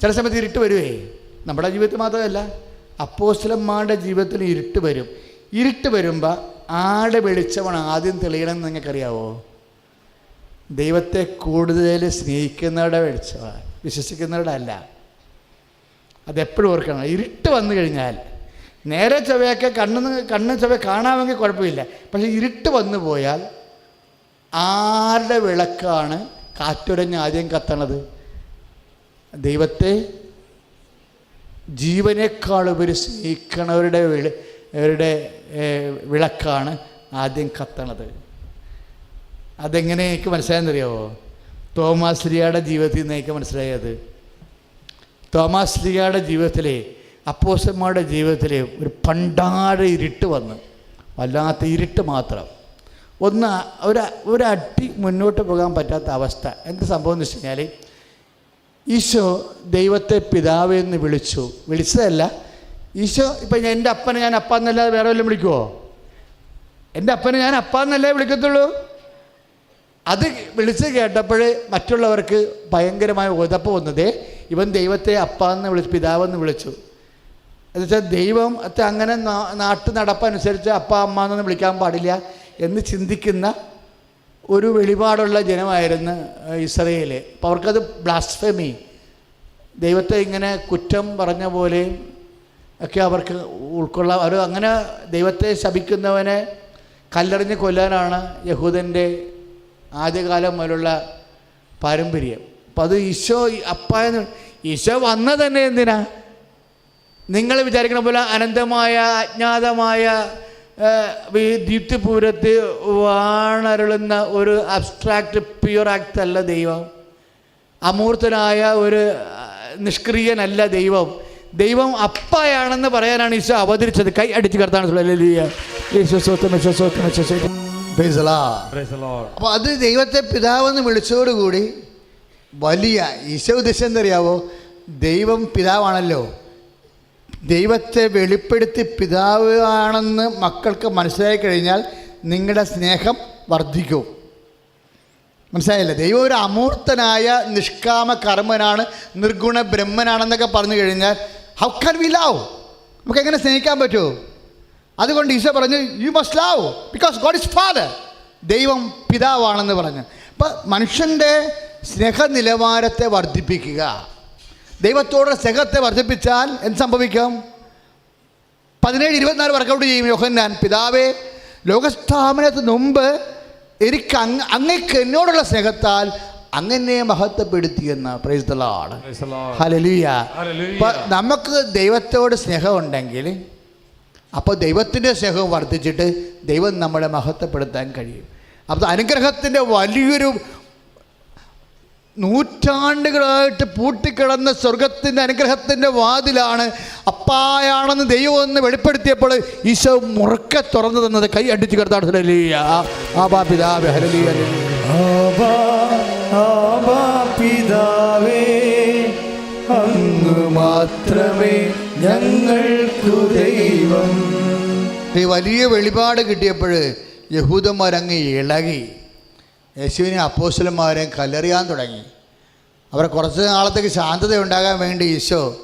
ചില സമയത്ത് ഇരുട്ട് വരുവേ. നമ്മുടെ ജീവിതത്തിൽ മാത്രമല്ല അപ്പോസ്റ്റലന്മാരുടെ ജീവിതത്തിൽ ഇരുട്ട് വരും. ഇരുട്ട് വരുമ്പോൾ ആടെ വെളിച്ചമാണ് ആദ്യം തെളിയണമെന്ന് നിങ്ങൾക്കറിയാവോ? ദൈവത്തെ കൂടുതൽ സ്നേഹിക്കുന്നവരുടെ വെളിച്ചമാണ് വിശ്വസിക്കുന്നവരുടെ അല്ല. അതെപ്പോഴും ഓർക്കണം. ഇരുട്ട് വന്നു കഴിഞ്ഞാൽ നേരെ ചൊവ്വയൊക്കെ കണ്ണു കണ്ണ് ചൊവ്വ കാണാമെങ്കിൽ കുഴപ്പമില്ല. പക്ഷേ ഇരുട്ട് വന്നു പോയാൽ ആരുടെ വിളക്കാണ് കാറ്റുരഞ്ഞ് ആദ്യം കത്തണത്? ദൈവത്തെ ജീവനേക്കാൾ ഉപരി സ്നേഹിക്കണവരുടെ അവരുടെ വിളക്കാണ് ആദ്യം കത്തണത്. അതെങ്ങനെ എനിക്ക് മനസ്സിലായെന്നറിയാവോ തോമാസ് ലിയാടെ ജീവിതത്തിൽ നിന്ന് എനിക്ക് മനസ്സിലായത്. തോമാസ് ലിയാടെ ജീവിതത്തിലെ അപ്പോസന്മാരുടെ ജീവിതത്തിലെ ഒരു പണ്ടാട് ഇരുട്ട് വന്ന് വല്ലാത്ത ഇരുട്ട് മാത്രം. ഒന്ന് ഒരു ഒരു അട്ടി മുന്നോട്ട് പോകാൻ പറ്റാത്ത അവസ്ഥ. എന്ത് സംഭവം എന്ന് വെച്ച് കഴിഞ്ഞാൽ ഈശോ ദൈവത്തെ പിതാവ് എന്ന് വിളിച്ചു. വിളിച്ചതല്ല ഈശോ ഇപ്പം എന്റെ അപ്പനെ ഞാൻ അപ്പ എന്നല്ലാതെ വേറെ വല്ലതും വിളിക്കുമോ എന്റെ അപ്പനെ ഞാൻ അപ്പ എന്നല്ലേ വിളിക്കത്തുള്ളൂ? അത് വിളിച്ച് കേട്ടപ്പോൾ മറ്റുള്ളവർക്ക് ഭയങ്കരമായ ഉതപ്പ് വന്നതേ ഇവൻ ദൈവത്തെ അപ്പ എന്ന് വിളിച്ചു പിതാവെന്ന് വിളിച്ചു. എന്നുവെച്ചാൽ ദൈവം അത് അങ്ങനെ നാട്ടു നടപ്പനുസരിച്ച് അപ്പ അമ്മ എന്നൊന്നും വിളിക്കാൻ പാടില്ല എന്ന് ചിന്തിക്കുന്ന ഒരു വെളിപാടുള്ള ജനമായിരുന്നു ഇസ്രയേൽ അപ്പോൾ അവർക്കത് ബ്ലാസ്ഫെമി ദൈവത്തെ ഇങ്ങനെ കുറ്റം പറഞ്ഞ പോലെയും ഒക്കെ അവർക്ക് ഉൾക്കൊള്ളാം അവർ അങ്ങനെ ദൈവത്തെ ശപിക്കുന്നവനെ കല്ലെറിഞ്ഞ് കൊല്ലാനാണ് യഹൂദന്റെ ആദ്യകാലം മുതലുള്ള പാരമ്പര്യം. അപ്പം അത് ഈശോ അപ്പായെന്ന് ഈശോ വന്ന തന്നെ എന്തിനാ? നിങ്ങൾ വിചാരിക്കണ പോലെ അനന്തമായ അജ്ഞാതമായ ഈ ദീപ്തിപൂരത്ത് വാണരുളുന്ന ഒരു അബ്സ്ട്രാക്റ്റ് പ്യുർ ആക്ട് അല്ല ദൈവം. അമൂർത്തനായ ഒരു നിഷ്ക്രിയനല്ല ദൈവം. ദൈവം അപ്പയാണെന്ന് പറയാനാണ് ഈശോ അവതരിച്ചത്. കൈ അടിച്ച് കർത്താണ് അപ്പോൾ അത് ദൈവത്തെ പിതാവെന്ന് വിളിച്ചതോടുകൂടി വലിയ ഈശോ ഉദ്ദേശം എന്തറിയാവോ ദൈവം പിതാവാണല്ലോ. ദൈവത്തെ വെളിപ്പെടുത്തി പിതാവ് ആണെന്ന് മക്കൾക്ക് മനസ്സിലായി കഴിഞ്ഞാൽ നിങ്ങളുടെ സ്നേഹം വർദ്ധിക്കും. മനസ്സിലായില്ലേ? ദൈവം ഒരു അമൂർത്തനായ നിഷ്കാമ കർമ്മനാണ് നിർഗുണ ബ്രഹ്മനാണെന്നൊക്കെ പറഞ്ഞു കഴിഞ്ഞാൽ ഹൗ കാൻ വി ലവ് നമുക്ക് എങ്ങനെ സ്നേഹിക്കാൻ പറ്റുമോ അതുകൊണ്ട് ഈശോ പറഞ്ഞു you must love because God is father ദൈവം പിതാവാണെന്ന് പറഞ്ഞു. അപ്പം മനുഷ്യന്റെ സ്നേഹ നിലവാരത്തെ വർദ്ധിപ്പിക്കുക. ദൈവത്തോടുള്ള സ്നേഹത്തെ വർദ്ധിപ്പിച്ചാൽ എന്ത് സംഭവിക്കും? പതിനേഴ് ഇരുപത്തിനാല് വർക്കൗട്ട് ചെയ്യും യോഹന്നാൻ പിതാവേ. ലോകസ്ഥാപനത്തിന് മുമ്പ് എനിക്ക് അങ്ങ് അങ്ങക്ക് എന്നോടുള്ള സ്നേഹത്താൽ അങ്ങനെ മഹത്വപ്പെടുത്തിയെന്ന് praise the Lord Praise the Lord. Hallelujah Hallelujah. അപ്പോൾ നമുക്ക് ദൈവത്തോട് സ്നേഹമുണ്ടെങ്കിൽ അപ്പോൾ ദൈവത്തിന്റെ സ്നേഹം വർദ്ധിച്ചിട്ട് ദൈവം നമ്മളെ മഹത്വപ്പെടുത്താൻ കഴിയും. അപ്പോൾ അനുഗ്രഹത്തിന്റെ വലിയൊരു നൂറ്റാണ്ടുകളായിട്ട് പൂട്ടിക്കിടന്ന സ്വർഗത്തിന്റെ അനുഗ്രഹത്തിന്റെ വാതിലാണ് അപ്പായാണെന്ന് ദൈവം എന്ന് വെളിപ്പെടുത്തിയപ്പോൾ ഈശോ മുറക്കെ തുറന്നു തന്നത് കൈ അടിച്ചു കിടത്താണ്. ആബാ പിതാവേ, അങ്ങ് മാത്രമേ ഞങ്ങൾക്കു ദൈവം. ഈ വലിയ വെളിപാട് കിട്ടിയപ്പോൾ യഹൂദന്മാരങ്ങ് ഇളകി. യേശുവിനെ അപ്പോസ്റ്റലന്മാരെ കല്ലെറിയാൻ തുടങ്ങി. അവരെ കുറച്ച് നാളത്തേക്ക് ശാന്തത ഉണ്ടാകാൻ വേണ്ടി ഈശോ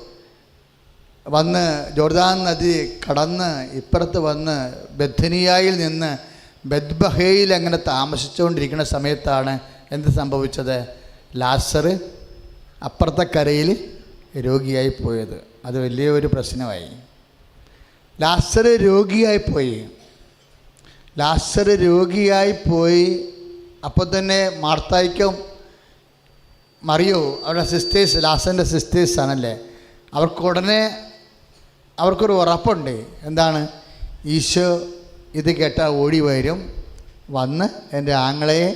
വന്ന് ജോർദാൻ നദി കടന്ന് ഇപ്പുറത്ത് വന്ന് ബദ്ധനിയായിൽ നിന്ന് ബദ്ബഹയിൽ അങ്ങനെ താമസിച്ചുകൊണ്ടിരിക്കുന്ന സമയത്താണ് എന്ത് സംഭവിച്ചത്? ലാസർ അപ്പുറത്തെ കരയിൽ രോഗിയായി പോയത്. അത് വലിയൊരു പ്രശ്നമായി. ലാസർ രോഗിയായി പോയി. ലാസർ രോഗിയായി പോയി അപ്പോൾ തന്നെ മാർത്തായിക്കും മറിയോ അവരുടെ സിസ്റ്റേഴ്സ് ലാസന്റെ സിസ്റ്റേഴ്സ് ആണല്ലേ? അവർക്ക് ഉടനെ അവർക്കൊരു ഉറപ്പുണ്ട്. എന്താണ്? ഈശോ ഇത് കേട്ടാൽ ഓടി വരും വന്ന് എന്റെ ആങ്ങളയെ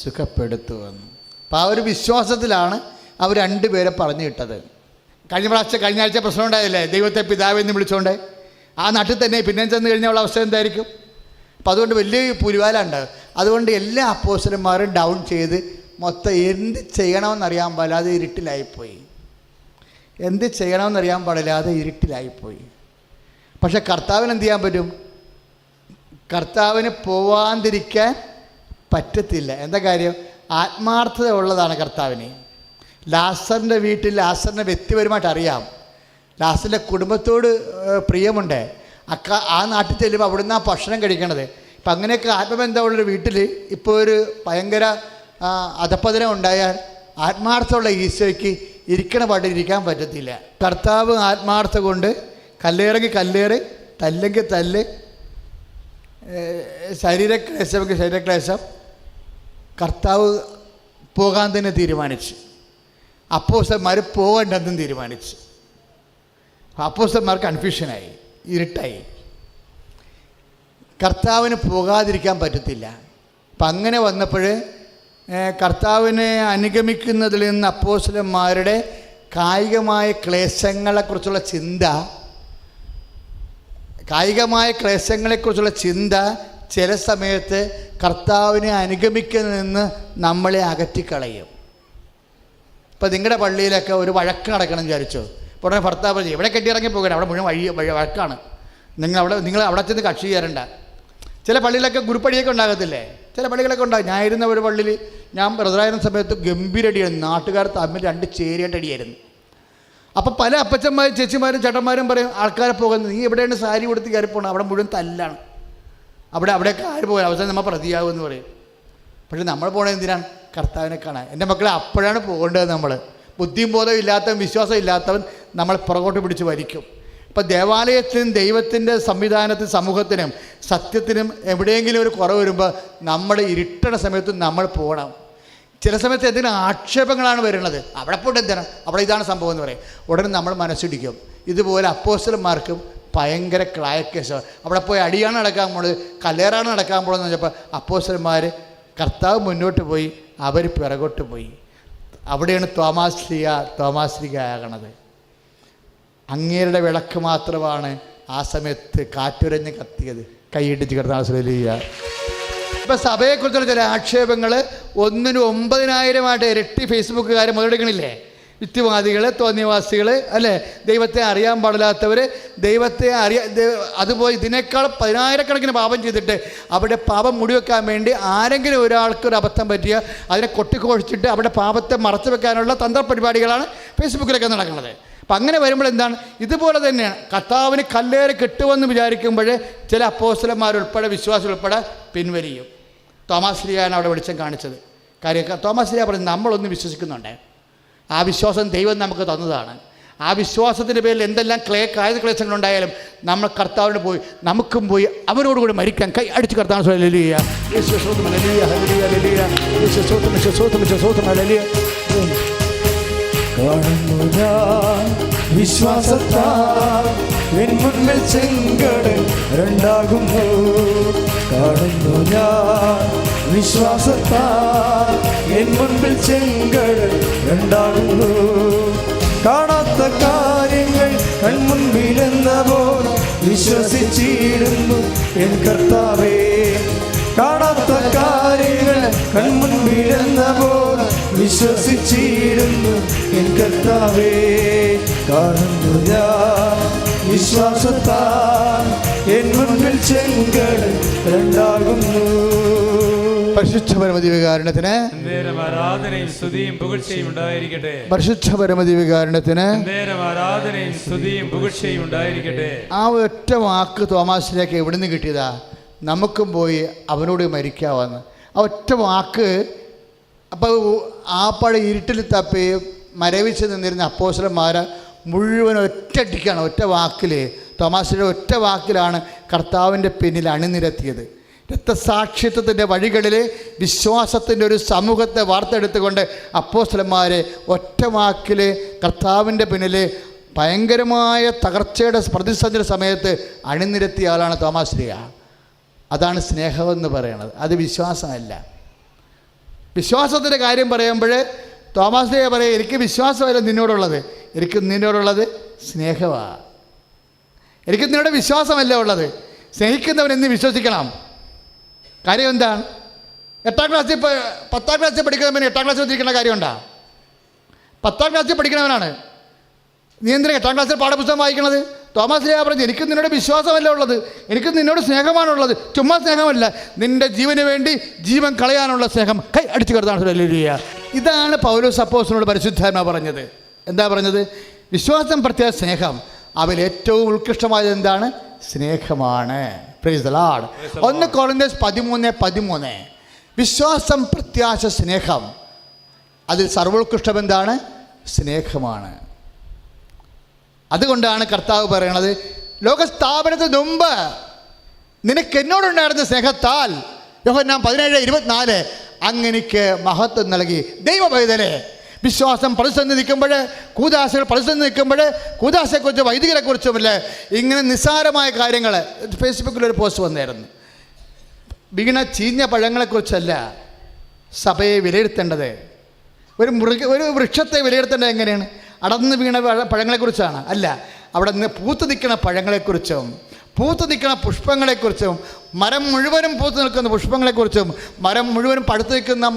സുഖപ്പെടുത്തുമെന്ന് അപ്പോൾ ആ ഒരു വിശ്വാസത്തിലാണ് അവർ രണ്ടുപേരെ പറഞ്ഞു വിട്ടത്. കഴിഞ്ഞ പ്രാവശ്യം കഴിഞ്ഞ ആഴ്ച പ്രശ്നം ഉണ്ടായില്ലേ? ദൈവത്തെ പിതാവെന്ന് വിളിച്ചോണ്ട്. ആ നാട്ടിൽ തന്നെ പിന്നെ ചെന്ന് കഴിഞ്ഞുള്ള അവസ്ഥ എന്തായിരിക്കും? അപ്പോൾ അതുകൊണ്ട് വലിയ പുലിവാലുണ്ട് അതുകൊണ്ട് എല്ലാ അപ്പോസ്റ്റലന്മാരും ഡൗൺ ചെയ്ത് മൊത്തം എന്ത് ചെയ്യണമെന്നറിയാൻ പാടില്ലാതെ ഇരുട്ടിലായിപ്പോയി. എന്ത് ചെയ്യണമെന്നറിയാൻ പാടില്ലാതെ ഇരുട്ടിലായിപ്പോയി. പക്ഷെ കർത്താവിന് എന്ത് ചെയ്യാൻ പറ്റും? കർത്താവിന് പോവാതിരിക്കാൻ പറ്റത്തില്ല. എന്താ കാര്യം? ആത്മാർത്ഥത ഉള്ളതാണ് കർത്താവിന്. ലാസറിന്റെ വീട്ടിൽ ലാസറിനെ വ്യക്തിപരമായിട്ട് അറിയാം. ലാസറിന്റെ കുടുംബത്തോട് പ്രിയമുണ്ട്. അക്ക ആ നാട്ടിൽ ചെല്ലുമ്പോൾ അവിടുന്ന് ആ ഭക്ഷണം കഴിക്കണത്. ഇപ്പം അങ്ങനെയൊക്കെ ആത്മബന്ധമുള്ളൊരു വീട്ടിൽ ഇപ്പോൾ ഒരു ഭയങ്കര അധപ്പതനം ഉണ്ടായാൽ ആത്മാർത്ഥമുള്ള ഈശോയ്ക്ക് ഇരിക്കണ പാട്ട് ഇരിക്കാൻ പറ്റത്തില്ല. കർത്താവ് ആത്മാർത്ഥ കൊണ്ട് കല്ലേറെങ്കിൽ കല്ലേറ് തല്ലെങ്കിൽ തല്ല് ശരീരക്ലേശമെങ്കിൽ ശരീരക്ലേശം കർത്താവ് പോകാൻ തന്നെ തീരുമാനിച്ചു. അപ്പോസ്റ്റന്മാർ പോകണ്ടെന്നും തീരുമാനിച്ചു. അപ്പോസ്റ്റന്മാർ കൺഫ്യൂഷനായി ഇരുട്ടായി. കർത്താവിന് പോകാതിരിക്കാൻ പറ്റത്തില്ല. അപ്പം അങ്ങനെ വന്നപ്പോൾ കർത്താവിനെ അനുഗമിക്കുന്നതിൽ നിന്ന് അപ്പോസ്ലന്മാരുടെ കായികമായ ക്ലേശങ്ങളെക്കുറിച്ചുള്ള ചിന്ത കായികമായ ക്ലേശങ്ങളെക്കുറിച്ചുള്ള ചിന്ത ചില സമയത്ത് കർത്താവിനെ അനുഗമിക്കുന്നതിൽ നിന്ന് നമ്മളെ അകറ്റിക്കളയും. ഇപ്പം നിങ്ങളുടെ പള്ളിയിലൊക്കെ ഒരു വഴക്ക് നടക്കണം എന്ന് വിചാരിച്ചു? ഇപ്പോൾ ഉടനെ ഭർത്താവ് എവിടെ കെട്ടിയിറങ്ങി പോകണം അവിടെ മുഴുവൻ വഴി വഴക്കാണ്. നിങ്ങൾ അവിടെ നിങ്ങൾ അവിടെ ചെന്ന് കക്ഷി ചേരണ്ട ചില പള്ളികളൊക്കെ ഗ്രൂപ്പടിയൊക്കെ ഉണ്ടാകത്തില്ലേ? ചില പള്ളികളൊക്കെ ഉണ്ടാകും ഞാൻ ഇരുന്ന ഒരു പള്ളിയിൽ ഞാൻ ബ്രദറായിരുന്ന സമയത്ത് ഗംഭീരടിയായിരുന്നു. നാട്ടുകാർ തമ്മിൽ രണ്ട് ചേരിയായിട്ട് അടിയായിരുന്നു അപ്പം പല അപ്പച്ചന്മാരും ചേച്ചിമാരും ചേട്ടന്മാരും പറയും ആൾക്കാരെ പോകുന്നത് നീ എവിടെയാണ് സാരി കൊടുത്ത് കയറി പോകണം അവിടെ മുഴുവൻ തല്ലാണ്. അവിടെ അവിടെയൊക്കെ ആര് പോകാൻ? അവസാനം നമ്മൾ പ്രതിയാകുമെന്ന് പറയും. പക്ഷേ നമ്മൾ പോകണത് എന്തിനാണ്? കർത്താവിനെ കാണാൻ. എന്റെ മക്കളെ അപ്പോഴാണ് പോകേണ്ടത് നമ്മൾ ബുദ്ധിയും ബോധവും ഇല്ലാത്തവൻ വിശ്വാസം ഇല്ലാത്തവൻ നമ്മൾ പുറകോട്ട് പിടിച്ച് വലിക്കും. ഇപ്പം ദേവാലയത്തിനും ദൈവത്തിന്റെ സംവിധാനത്തിനും സമൂഹത്തിനും സത്യത്തിനും എവിടെയെങ്കിലും ഒരു കുറവ് വരുമ്പോൾ നമ്മൾ ഇരുട്ടണ സമയത്ത് നമ്മൾ പോകണം ചില സമയത്ത് എന്തെങ്കിലും ആക്ഷേപങ്ങളാണ് വരുന്നത്. അവിടെ പോയിട്ട് എന്തിനാണ് അവിടെ ഇതാണ് സംഭവം എന്ന് പറയും. ഉടനെ നമ്മൾ മനസ്സിടിക്കും. ഇതുപോലെ അപ്പോസ്റ്റലന്മാർക്കും ഭയങ്കര ക്ലായക്കേശം അവിടെ പോയി അടിയാണ് നടക്കാൻ പോണത് കല്ലേറാണ് നടക്കാൻ പോണെന്ന് വെച്ചപ്പോൾ അപ്പോസ്റ്റലന്മാർ കർത്താവ് മുന്നോട്ട് പോയി അവർ പിറകോട്ട് പോയി. അവിടെയാണ് തോമാശ്രീയ തോമാശ്രീക ആകണത്. അങ്ങേരുടെ വിളക്ക് മാത്രമാണ് ആ സമയത്ത് കാറ്റുരഞ്ഞ് കത്തിയത്. കൈയിട്ട് കിടന്നാശ്രയിക്കുക ഇപ്പം സഭയെക്കുറിച്ചുള്ള ചില ആക്ഷേപങ്ങൾ ഒന്നിന് ഒമ്പതിനായിരമായിട്ട് ഇരട്ടി ഫേസ്ബുക്കുകാർ മുതലെടുക്കണില്ലേ? യുക്തിവാദികൾ തോന്നിയവാസികൾ അല്ലേ? ദൈവത്തെ അറിയാൻ പാടില്ലാത്തവർ ദൈവത്തെ അറിയാ അതുപോലെ ഇതിനേക്കാൾ പതിനായിരക്കണക്കിന് പാപം ചെയ്തിട്ട് അവിടെ പാപം മുടിവെക്കാൻ വേണ്ടി ആരെങ്കിലും ഒരാൾക്ക് ഒരു അബദ്ധം പറ്റിയ അതിനെ കൊട്ടിക്കോഴിച്ചിട്ട് അവിടെ പാപത്തെ മറച്ചു വെക്കാനുള്ള തന്ത്രപരിപാടികളാണ് ഫേസ്ബുക്കിലൊക്കെ നടക്കുന്നത്. അപ്പം അങ്ങനെ വരുമ്പോൾ എന്താണ്? ഇതുപോലെ തന്നെയാണ്. കർത്താവിന് കല്ലേറെ കിട്ടുമെന്ന് വിചാരിക്കുമ്പോൾ ചില അപ്പോസ്റ്റലന്മാരുൾപ്പെടെ വിശ്വാസികൾ ഉൾപ്പെടെ പിൻവലിയും. തോമാസ് ശ്രീയാണ് അവിടെ വെളിച്ചം കാണിച്ചത്. കാര്യം തോമാസ് ലിയ പറഞ്ഞു നമ്മളൊന്ന് വിശ്വസിക്കുന്നുണ്ട്. ആ വിശ്വാസം ദൈവം നമുക്ക് തന്നതാണ്. ആ വിശ്വാസത്തിന്റെ പേരിൽ എന്തെല്ലാം ക്ലേ കായത് ക്ലേശങ്ങളുണ്ടായാലും നമ്മൾ കർത്താവിന് പോയി നമുക്കും പോയി അവരോടുകൂടി മരിക്കാൻ കൈ അടിച്ച് കർത്താവ് കാണുന്നു ഞാൻ വിശ്വാസത്താൽ എൻ മുൻപിൽ ചെങ്കടൽ രണ്ടാകുന്നു. കാണുന്നു ഞാൻ വിശ്വാസത്താൽ എൻ മുൻപിൽ ചെങ്കടൽ രണ്ടാകുന്നു. കാണാത്ത കാര്യങ്ങൾ കൺമുൻപിലെന്ന പോൽ വിശ്വസിച്ചിരുന്നു എൻ കർത്താവേ. കാണാത്ത കാര്യങ്ങൾ കൺമുൻപിലെന്ന പോൽ വിശ്വസിച്ചിരുന്നു എൻ കർത്താവേ. കാണുന്നു ഞാൻ വിശ്വാസത്താൽ എൻ മുൻപിൽ ചെങ്കട രണ്ടാകുന്നു. പരിശുദ്ധ പരമതി വികാരണത്തിന് ആരാധനയും സ്തുതിയും പുകഴ്ചയും ഉണ്ടായിരിക്കട്ടെ. പരിശുദ്ധ പരമതി വികാരണത്തിന് ആരാധനയും സ്തുതിയും പുകഴ്ചയും ഉണ്ടായിരിക്കട്ടെ. ആ ഒറ്റ വാക്ക് തോമാസിലേക്ക് എവിടുന്ന് കിട്ടിയതാ? നമുക്കും പോയി അവനോട് മരിക്കാവെന്ന്. ആ ഒറ്റ വാക്ക് അപ്പോൾ ആ പഴ ഇരുട്ടിൽ തപ്പി മരവിച്ച് നിന്നിരുന്ന അപ്പോസലന്മാരെ മുഴുവൻ ഒറ്റയടിക്കാണ് ഒറ്റ വാക്കിൽ തോമാസിന്റെ ഒറ്റ വാക്കിലാണ് കർത്താവിന്റെ പിന്നിൽ അണിനിരത്തിയത്. രക്തസാക്ഷിത്വത്തിന്റെ വഴികളിൽ വിശ്വാസത്തിന്റെ ഒരു സമൂഹത്തെ വാർത്തെടുത്തുകൊണ്ട് അപ്പോസ്തലന്മാരെ ഒറ്റ വാക്കിൽ കർത്താവിന്റെ പിന്നിൽ ഭയങ്കരമായ തകർച്ചയുടെ പ്രതിസന്ധിയുടെ സമയത്ത് അണിനിരത്തിയ ആളാണ് തോമാശ്രീയ അതാണ് സ്നേഹമെന്ന് പറയുന്നത്. അത് വിശ്വാസമല്ല. വിശ്വാസത്തിന്റെ കാര്യം പറയുമ്പോൾ തോമാശ്രീയ പറയും എനിക്ക് വിശ്വാസമല്ല നിന്നോടുള്ളത്. എനിക്ക് നിന്നോടുള്ളത് സ്നേഹമാണ് എനിക്ക് നിന്നോട് വിശ്വാസമല്ല ഉള്ളത്. സ്നേഹിക്കുന്നവൻ എന്ന് വിശ്വസിക്കണം. കാര്യം എന്താണ്? എട്ടാം ക്ലാസ്സിൽ പത്താം ക്ലാസ്സിൽ പഠിക്കുന്നവൻ എട്ടാം ക്ലാസ്സിൽ എത്തിയിരിക്കുന്ന കാര്യമുണ്ടോ? പത്താം ക്ലാസ്സിൽ പഠിക്കുന്നവനാണ്. നീ എന്തിനാണ് എട്ടാം ക്ലാസ്സിൽ പാഠപുസ്തകം വായിക്കണത്? തോമസ് ലേഖ പറഞ്ഞു എനിക്ക് നിന്നോട് വിശ്വാസമല്ല ഉള്ളത്. എനിക്ക് നിന്നോട് സ്നേഹമാണുള്ളത് ചുമ്മാ സ്നേഹമല്ല. നിന്റെ ജീവന് വേണ്ടി ജീവൻ കളയാനുള്ള സ്നേഹം. കൈ അടിച്ചു കിടത്താണ് ഇതാണ് പൗലോസ് അപ്പോസിനോട് പരിശുദ്ധാത്മ പറഞ്ഞത്. എന്താ പറഞ്ഞത്? വിശ്വാസം പ്രത്യേക സ്നേഹം. അവൽ ഏറ്റവും ഉത്കൃഷ്ടമായത് എന്താണ്? സ്നേഹമാണ്. Lord. ഒന്ന് കോളേജ് പതിമൂന്ന് പതിമൂന്ന്. വിശ്വാസം പ്രത്യാശ സ്നേഹം. അതിൽ സർവോത്കൃഷ്ടം എന്താണ്? സ്നേഹമാണ്. അതുകൊണ്ടാണ് കർത്താവ് പറയണത് ലോകസ്ഥാപനത്തിന് മുമ്പ് നിനക്ക് എന്നോടുണ്ടായിരുന്ന സ്നേഹത്താൽ യോഹന്നാൻ പതിനേഴ് ഇരുപത്തിനാല് അങ്ങനെക്ക് മഹത്വം നൽകി. ദൈവപൈതലെ വിശ്വാസം പ്രതിസന്ധി നിൽക്കുമ്പോൾ കൂതാശകൾ പ്രതിസന്ധി നിൽക്കുമ്പോൾ കൂതാശയെക്കുറിച്ച് വൈദികരെക്കുറിച്ചുമില്ല ഇങ്ങനെ നിസ്സാരമായ കാര്യങ്ങൾ. ഫേസ്ബുക്കിൽ ഒരു പോസ്റ്റ് വന്നായിരുന്നു വീണ ചീഞ്ഞ പഴങ്ങളെക്കുറിച്ചല്ല സഭയെ വിലയിരുത്തേണ്ടത്. ഒരു മൃഗ ഒരു വൃക്ഷത്തെ വിലയിരുത്തേണ്ടത് എങ്ങനെയാണ്? അടർന്ന് വീണ പഴങ്ങളെക്കുറിച്ചാണ്. അല്ല അവിടെ നിന്ന് പൂത്ത് നിൽക്കുന്ന പഴങ്ങളെക്കുറിച്ചും പൂത്ത് നിൽക്കുന്ന പുഷ്പങ്ങളെക്കുറിച്ചും മരം മുഴുവനും പൂത്ത് നിൽക്കുന്ന പുഷ്പങ്ങളെക്കുറിച്ചും മരം മുഴുവനും പഴുത്ത് നിൽക്കുന്ന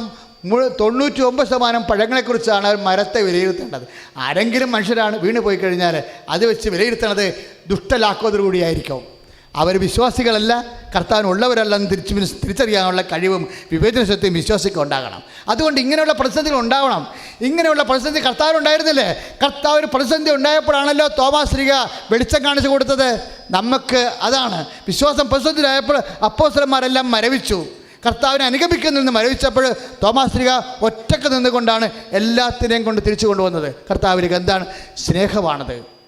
മുഴു തൊണ്ണൂറ്റി ഒമ്പത് ശതമാനം പഴങ്ങളെക്കുറിച്ചാണ് മരത്തെ വിലയിരുത്തേണ്ടത്. ആരെങ്കിലും മനുഷ്യരാണ് വീണ് പോയി കഴിഞ്ഞാൽ അത് വെച്ച് വിലയിരുത്തേണ്ടത് ദുഷ്ടലാക്കോതോടുകൂടിയായിരിക്കും അവർ വിശ്വാസികളല്ല കർത്താവിനുള്ളവരല്ലെന്ന് തിരിച്ചു തിരിച്ചറിയാനുള്ള കഴിവും വിവേചന ശക്തിയും വിശ്വാസിക്കും ഉണ്ടാകണം. അതുകൊണ്ട് ഇങ്ങനെയുള്ള പ്രതിസന്ധികൾ ഉണ്ടാവണം. ഇങ്ങനെയുള്ള പ്രതിസന്ധി കർത്താവിനുണ്ടായിരുന്നില്ലേ? കർത്താവിന് പ്രതിസന്ധി ഉണ്ടായപ്പോഴാണല്ലോ തോമാശ്രീക വെളിച്ചം കാണിച്ചു കൊടുത്തത്. നമുക്ക് അതാണ്. വിശ്വാസം പ്രതിസന്ധിയിലായപ്പോൾ അപ്പോസ്തലന്മാരെല്ലാം മരവിച്ചു. കർത്താവിനെ അനുഗമിക്കുന്നതിൽ മരവിച്ചപ്പോൾ തോമാശ്രീക ഒറ്റയ്ക്ക് നിന്നുകൊണ്ടാണ് എല്ലാത്തിനെയും കൊണ്ട് തിരിച്ചു കൊണ്ടുവന്നത്. കർത്താവിലേക്ക് എന്താണ് സ്നേഹമാണത്.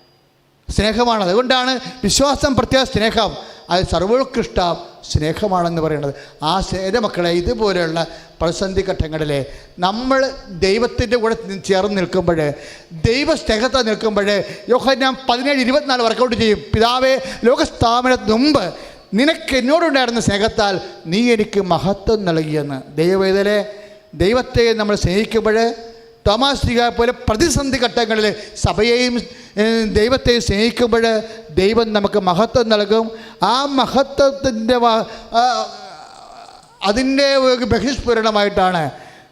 സ്നേഹമാണ്. അതുകൊണ്ടാണ് വിശ്വാസം പ്രത്യേക സ്നേഹം. അത് സർവോത്കൃഷ്ട സ്നേഹമാണെന്ന് പറയുന്നത്. ആ സ്നേഹ മക്കളെ ഇതുപോലെയുള്ള പ്രതിസന്ധി ഘട്ടങ്ങളിൽ നമ്മൾ ദൈവത്തിന്റെ കൂടെ ചേർന്ന് നിൽക്കുമ്പോൾ ദൈവ സ്നേഹത്തെ നിൽക്കുമ്പോൾ ഞാൻ പതിനേഴ് ഇരുപത്തിനാല് വർക്കൗട്ട് ചെയ്യും. പിതാവേ ലോകസ്ഥാപനത്തിന് മുമ്പ് നിനക്ക് എന്നോടുണ്ടായിരുന്ന സ്നേഹത്താൽ നീ എനിക്ക് മഹത്വം നൽകിയെന്ന്. ദൈവവേദലെ ദൈവത്തെ നമ്മൾ സ്നേഹിക്കുമ്പോൾ തോമാസ് പോലെ പ്രതിസന്ധി ഘട്ടങ്ങളിൽ സഭയെയും ദൈവത്തെ സ്നേഹിക്കുമ്പോൾ ദൈവം നമുക്ക് മഹത്വം നൽകും. ആ മഹത്വത്തിന്റെ അതിന്റെ ബഹിസ്ഫുരണമായിട്ടാണ്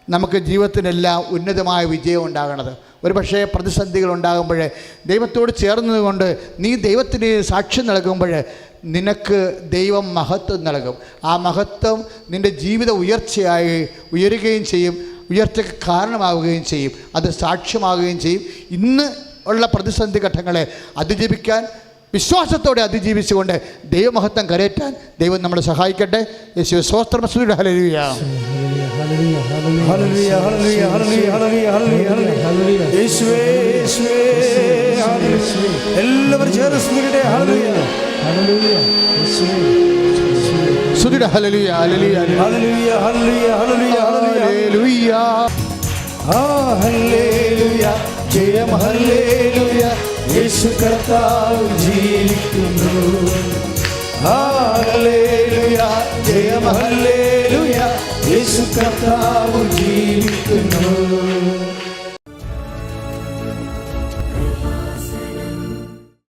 നമുക്ക് ജീവിതത്തിനെല്ലാം ഉന്നതമായ വിജയം ഉണ്ടാകണത്. ഒരു പക്ഷേ പ്രതിസന്ധികൾ ഉണ്ടാകുമ്പോൾ ദൈവത്തോട് ചേർന്നതുകൊണ്ട് നീ ദൈവത്തിന് സാക്ഷ്യം നൽകുമ്പോൾ നിനക്ക് ദൈവം മഹത്വം നൽകും. ആ മഹത്വം നിന്റെ ജീവിത ഉയർച്ചയായി ഉയരുകയും ചെയ്യും. ഉയർച്ചയ്ക്ക് കാരണമാവുകയും ചെയ്യും. അത് സാക്ഷ്യമാവുകയും ചെയ്യും. ഇന്ന് ഉള്ള പ്രതിസന്ധി ഘട്ടങ്ങളെ അതിജീവിക്കാൻ വിശ്വാസത്തോടെ അതിജീവിച്ചുകൊണ്ട് ദൈവമഹത്വം കരയറ്റാൻ ദൈവം നമ്മളെ സഹായിക്കട്ടെ. Yeshu സ്വസ്ത്രം hallelujah hallelujah. Hallelujah hallelujah hallelujah hallelujah hallelujah യേശുവേ യേശുവേ ഹല്ലേലൂയ. എല്ലാവരും ചേർന്ന് സ്തുതിക്കട്ടെ ഹല്ലേലൂയ. ഹല്ലേലൂയ യേശുവേ സുധിര hallelujah hallelujah hallelujah hallelujah hallelujah hallelujah. ജയം ഹല്ലേലൂയ. യേശു കർത്താവ് ജീവിക്കുന്നു. ഹല്ലേലൂയ. ജയം ഹല്ലേലൂയ. യേശു കർത്താവ് ജീവിക്കുന്നു.